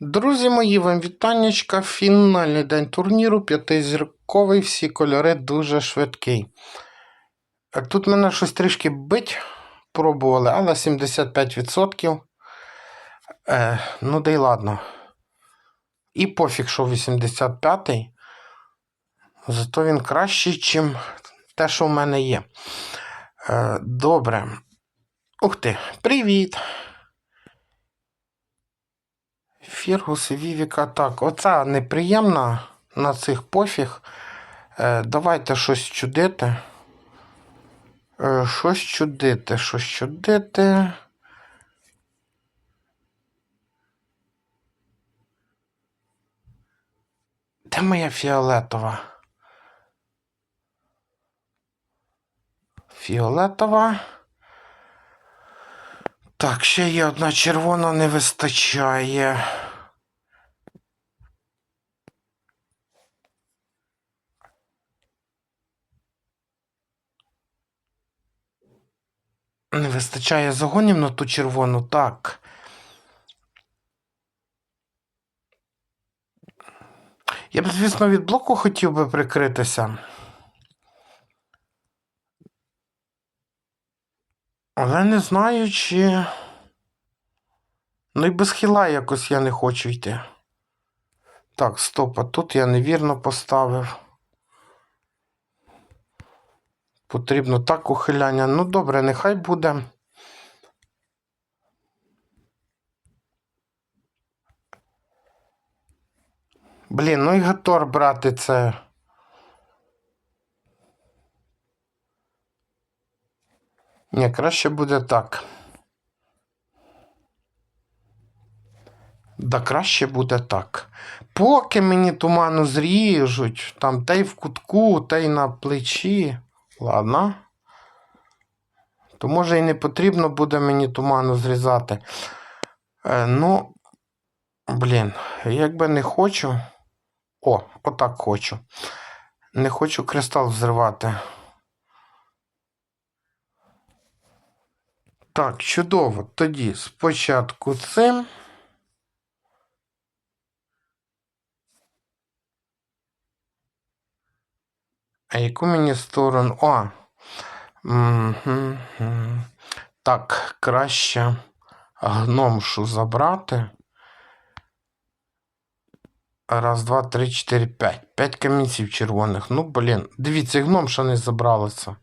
Друзі мої, вам вітаннячка. Фінальний день турніру, п'ятизірковий, всі кольори дуже швидкий. Тут мене щось трішки бить, пробували, але 75%. Е, ну да й ладно. І пофіг, що 85-й. Зато він кращий, ніж те, що в мене є. Е, добре. Ух ти, привіт! Фіргус і Вівіка. Так, оця неприємна на цих пофіг. Е, давайте щось чудити. Е, щось чудити, щось чудити. Де моя фіолетова? Фіолетова. Так, ще є одна червона не вистачає. Не вистачає загонів на ту червону, так. Я б, звісно, від блоку хотів би прикритися. Але не знаю, чи. Ну і без хіла якось я не хочу йти. Так, стоп, а тут я невірно поставив. Потрібно так ухиляння. Ну, добре, нехай буде. Блін, ну і Гатор брати це. Ні, краще буде так. Да краще буде так. Поки мені туману зріжуть, там та й в кутку, та й на плечі. Ладно. То може і не потрібно буде мені туману зрізати. Е, ну, блін, якби не хочу. О, отак хочу. Не хочу кристал взривати. Так, чудово. Тоді спочатку цим. А яку мені сторону? О. Так, краще гномшу забрати. Раз, два, три, чотири, п'ять. П'ять камінців червоних. Ну, блін. Дивіться, гномша не забралася.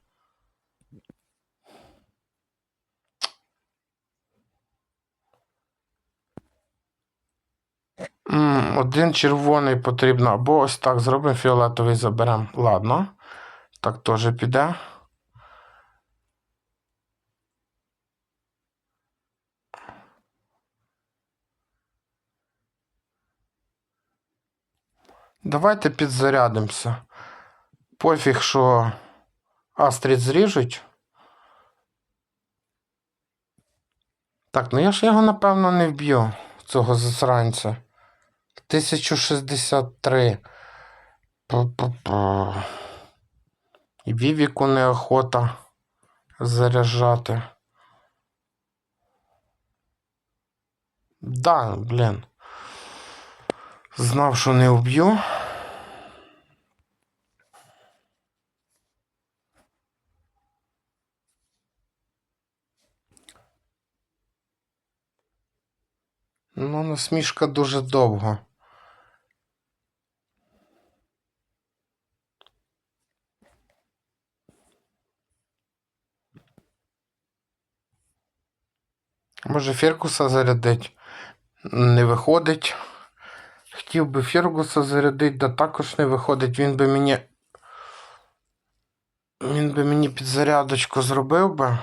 Один червоний потрібно. Або ось так зробимо фіолетовий заберемо. Ладно. Так теж піде. Давайте підзарядимося. Пофіг, що Астрід зріжуть. Так, ну я ж його напевно не вб'ю, цього засранця. 1063. Пу-пу-пу. Вівіку неохота заряджати. Да, блін. Знав, що не вб'ю. Ну, насмішка дуже довго. Може, Фіркуса зарядить? Не виходить. Хотів би Фіргуса зарядити, да також не виходить. Він би мені. Він би мені підзарядочку зробив би.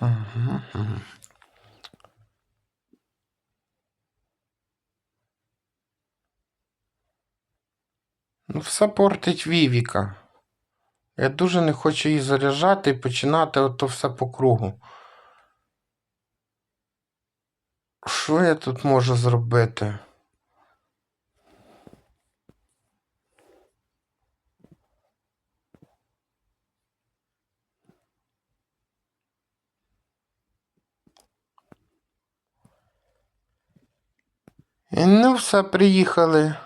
Мгм. Все портить Вівіка. Я дуже не хочу її заряджати і починати ото все по кругу. Що я тут можу зробити? І ну все, приїхали.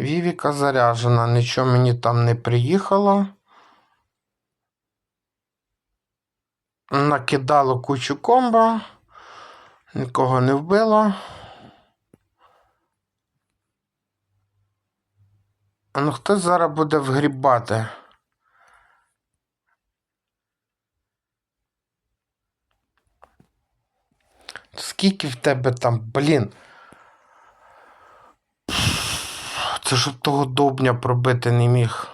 Вівіка заряжена, нічого мені там не приїхало. Накидало кучу комбо, нікого не вбило. Ну хто зараз буде вгрібати? Скільки в тебе там, блін? Це ж того довбня пробити не міг.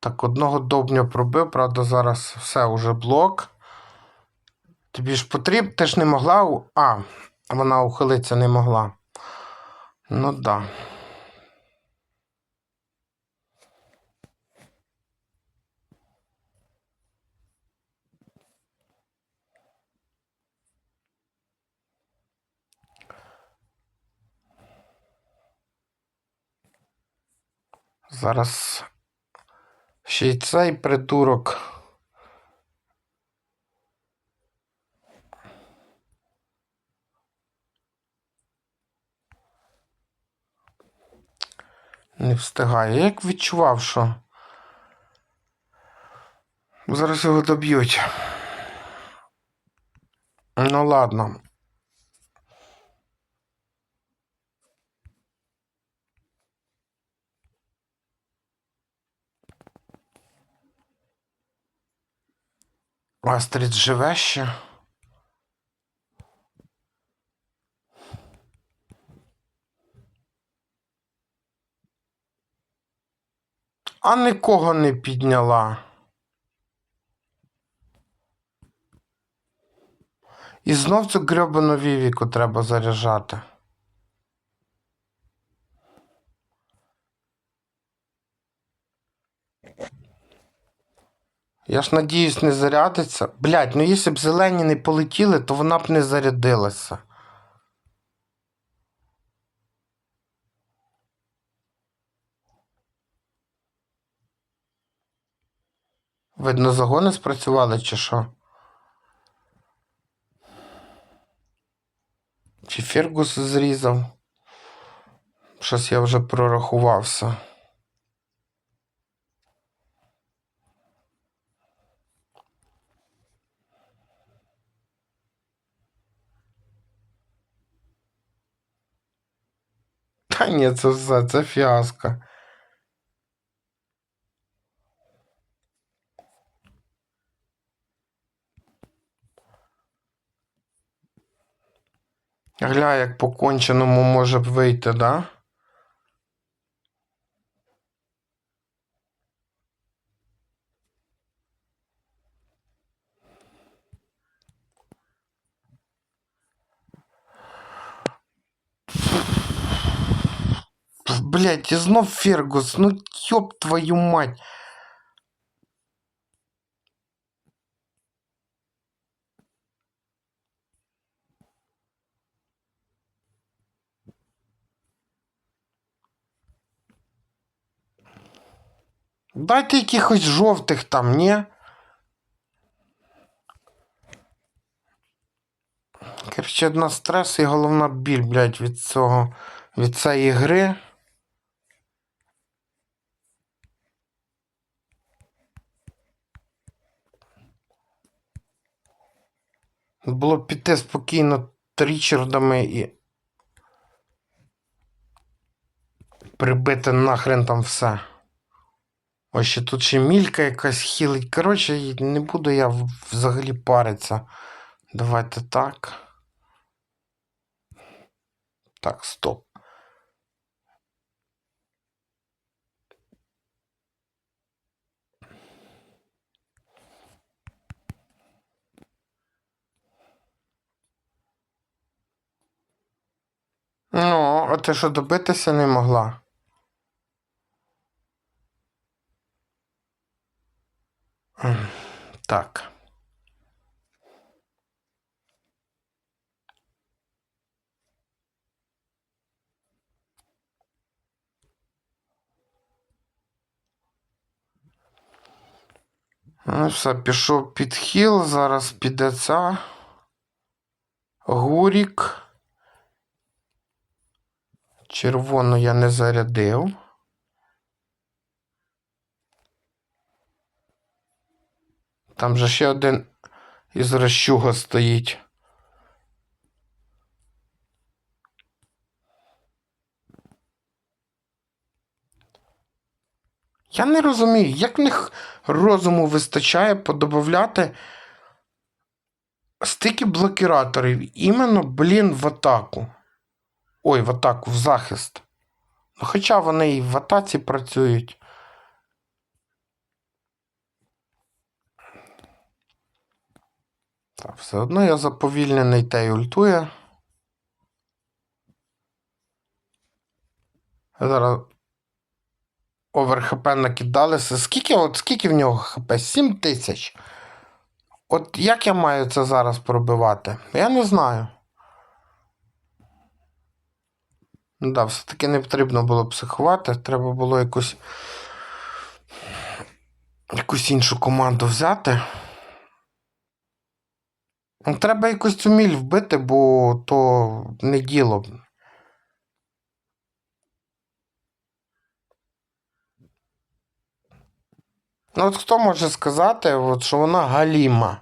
Так, одного довбня пробив, правда, зараз все уже блок. Тобі ж потрібно, ти ж не могла. А, вона ухилитися не могла. Ну да. Зараз ще й цей придурок. Не встигає. Я як відчував, що зараз його доб'ють. Ну ладно. Астрід живе ще. А нікого не підняла. І знов цю грьобану вівіку треба заряджати. Я ж надіюсь, не зарядиться. Блять, ну якщо б зелені не полетіли, то вона б не зарядилася. Видно, загони спрацювали чи що? Чи Фергус зрізав? Щось я вже прорахувався. Та ні, це все, це фіаско. Гля, як по конченому може б вийти, да? Блять, і знов Фергус, ну ёб твою мать. Дайте якихось жовтих там, ні? Короче, одна стрес і головна біль, блядь, від цього, від цієї гри. Було піти спокійно трічардами і прибити нахрен там все. Ось ще тут ще мілька якась хілить. Коротше, не буду я взагалі паритися. Давайте так. Так, стоп. а ти що добитися не могла? Так. Ну, все, пішов під хіл, зараз піде ця. Гурік. Червону я не зарядив. Там же ще один із розчуга стоїть. Я не розумію, як в них розуму вистачає подобавляти стільки блокіраторів іменно, блін, в атаку. Ой, в атаку, в захист. Ну, хоча вони і в атаці працюють. Так, все одно я заповільнений та й ультує. Зараз овер ХП накидалися. Скільки, от, скільки в нього ХП? 7 тисяч. От як я маю це зараз пробивати? Я не знаю. Ну да, все-таки не потрібно було психувати. Треба було якусь якусь іншу команду взяти. Ну, Треба якусь цю міль вбити, бо то не діло. Ну, от хто може сказати, от, що вона галіма?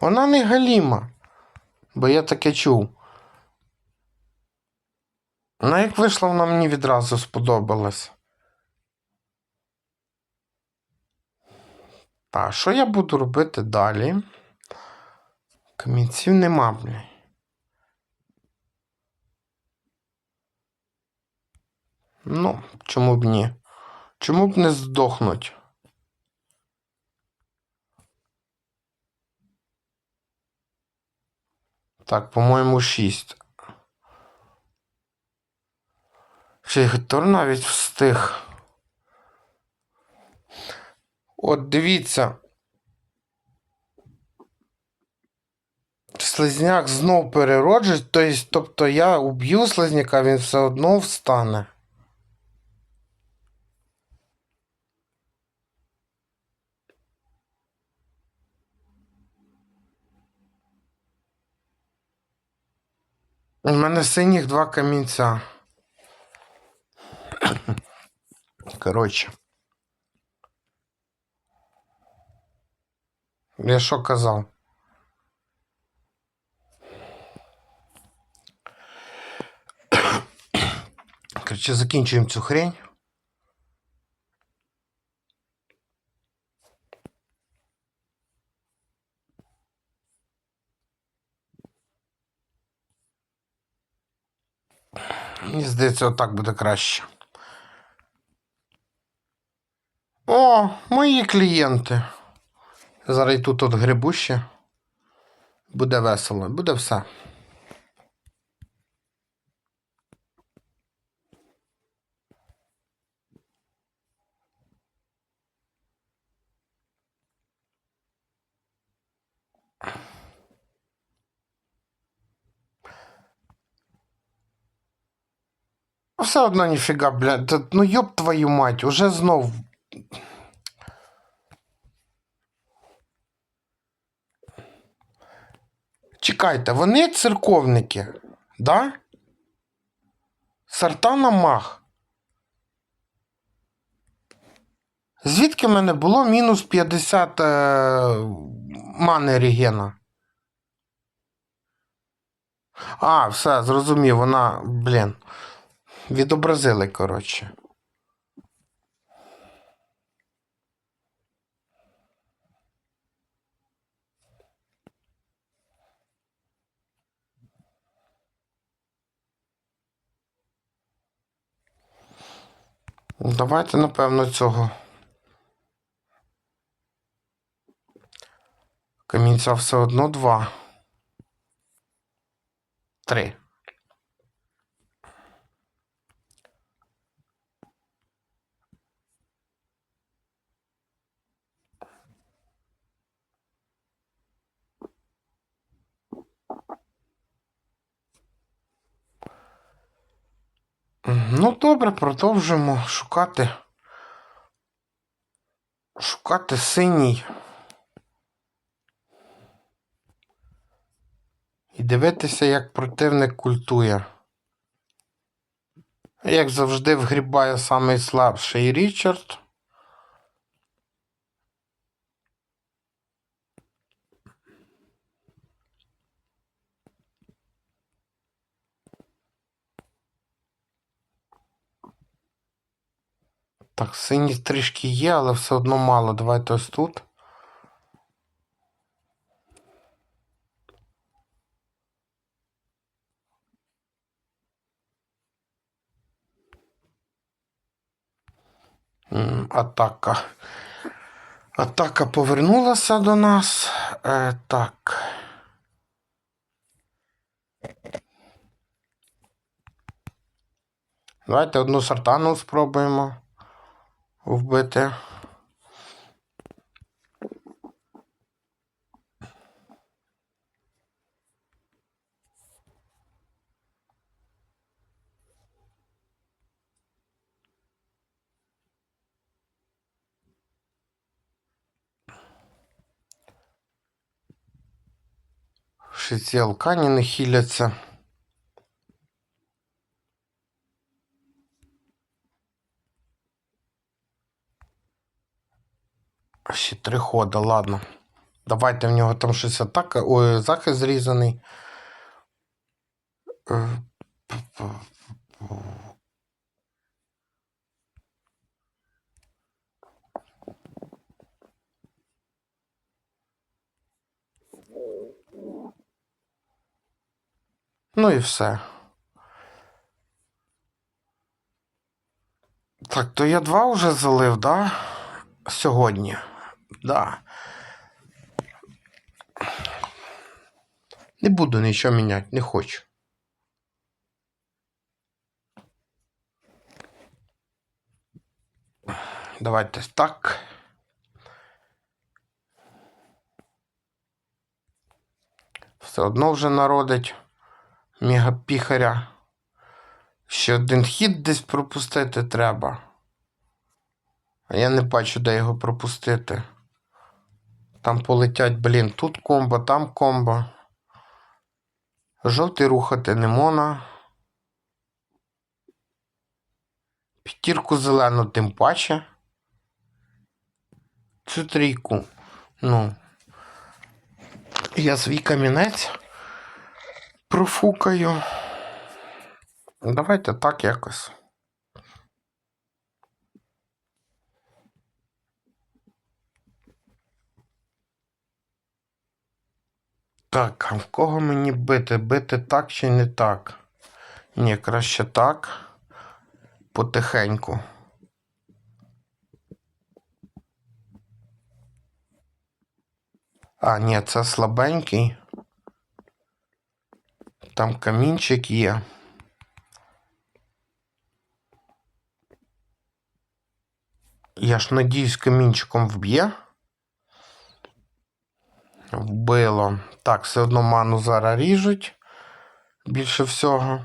Вона не галіма. Бо я таке чув. Ну, як вийшла, вона мені відразу сподобалась. Так, що я буду робити далі? Камінців нема, бля. Ну, чому б ні? Чому б не здохнуть? Так, по-моєму, 6. Гектор навіть встиг. От дивіться. Слизняк знов перероджить, тобто, тобто я уб'ю слизняка, він все одно встане. У мене синіх два камінця. Коротше. Я що казав? Коротше, закінчуємо цю хрень. Мені здається, отак буде краще. О, мої клієнти. Зараз тут от грибу ще. Буде весело, буде все. Все одно ніфіга, блядь. Ну йоб твою мать, уже знов. Чекайте, вони церковники, да? Сартана мах. Звідки в мене було мінус 50 е, мани регена? А, все, зрозумів, вона, блін. Відобразили, коротше. Давайте, напевно, цього. Камінця все одно два. Три. Ну, добре, продовжуємо шукати. Шукати синій. І дивитися, як противник культує. Як завжди, вгрібає найслабший Річард. Так, сині трішки є, але все одно мало. Давайте ось тут. Атака. Атака повернулася до нас. Е, так. Давайте одну сартану спробуємо вбити. Ще ці алкані не хіляться. Три хода, ладно. Давайте в нього там щось атака. Ой, захист зрізаний. Е, Ну і все. Так, то я два вже залив, да? Сьогодні. Да. Не буду нічого міняти, не хочу. Давайте так. Все одно вже народить мегапіхаря. Ще один хід десь пропустити треба. А я не бачу, де його пропустити. Там полетять, блін, тут комбо, там комбо. Жовтий рухати не можна. П'ятірку зелену тим паче. Цю трійку. Ну. Я свій камінець профукаю. Давайте так якось. Так, а в кого мені бити? Бити так чи не так? Ні, краще так. Потихеньку. А, ні, це слабенький. Там камінчик є. Я ж надіюсь, камінчиком вб'є. Вбило. Так, все одно ману зараз ріжуть. Більше всього.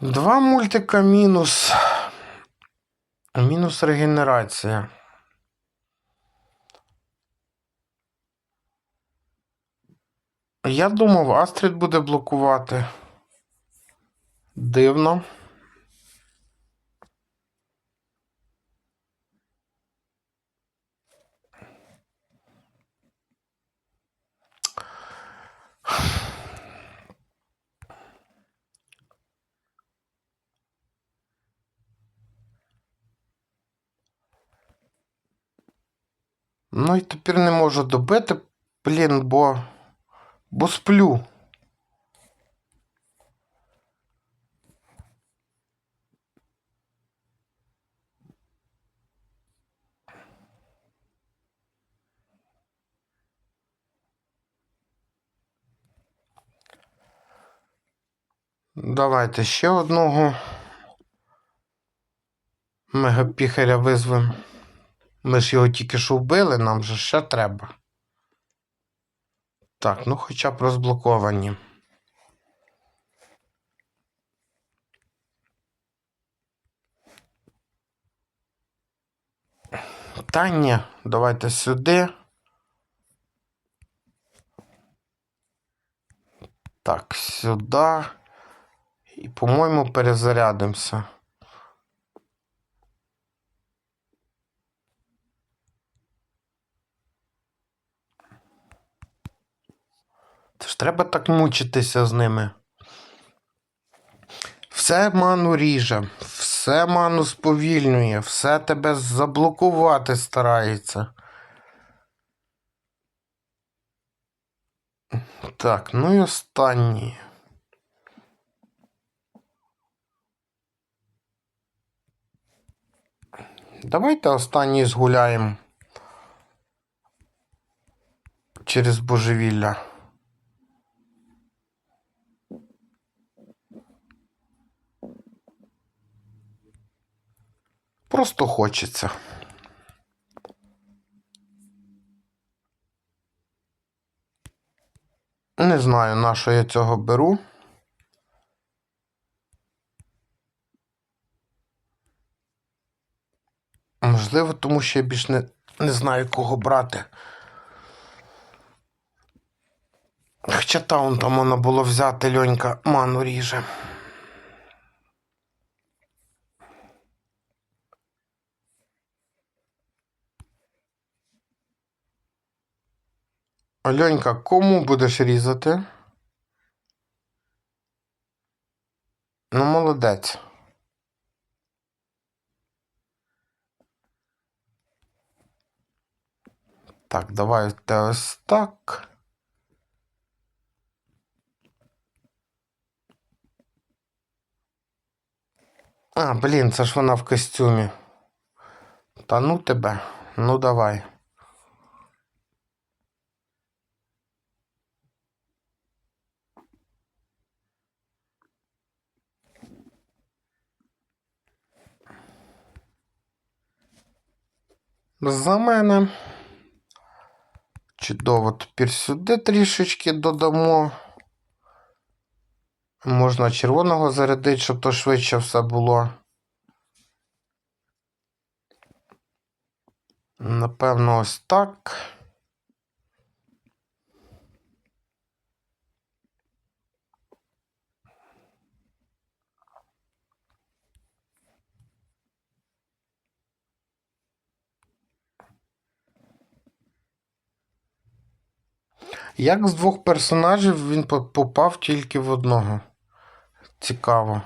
Два мультика мінус. Мінус регенерація. Я думав, Астрід буде блокувати. Дивно. Ну і тепер не можу добити, блін, бо. Бо сплю. Давайте ще одного мегапіхаря визвемо. Ми ж його тільки що вбили, нам же ще треба. Так, ну хоча б розблоковані. Та ні, давайте сюди. Так, сюди. І, по-моєму, перезарядимося. Це ж треба так мучитися з ними. Все ману ріже, все ману сповільнює, все тебе заблокувати старається. Так, ну і останній. Давайте останній згуляємо через божевілля. Просто хочеться. Не знаю, на що я цього беру. Можливо, тому що я більш не, не знаю, кого брати. Хоча таун там воно було взяти льонька ману ріже. Альонька, кому будеш різати? Ну, молодець. Так, давайте ось так. А, блін, це ж вона в костюмі. Та ну тебе. Ну давай. За мене. Чудово, тепер сюди трішечки додамо. Можна червоного зарядити, щоб то швидше все було. Напевно, ось так. Як з двох персонажів він попав тільки в одного? Цікаво.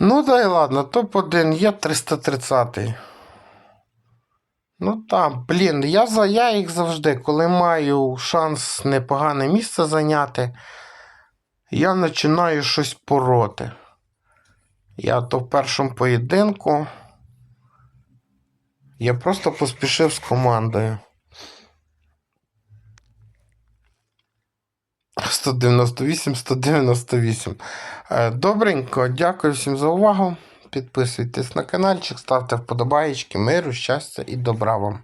Ну, да й ладно, топ-1 є 330. -й. Ну там, блін, я за я їх завжди, коли маю шанс непогане місце зайняти, я починаю щось пороти. Я то в першому поєдинку. Я просто поспішив з командою. 198, 198. Е, Добренько, дякую всім за увагу. Підписуйтесь на каналчик, ставте вподобаєчки, миру, щастя і добра вам.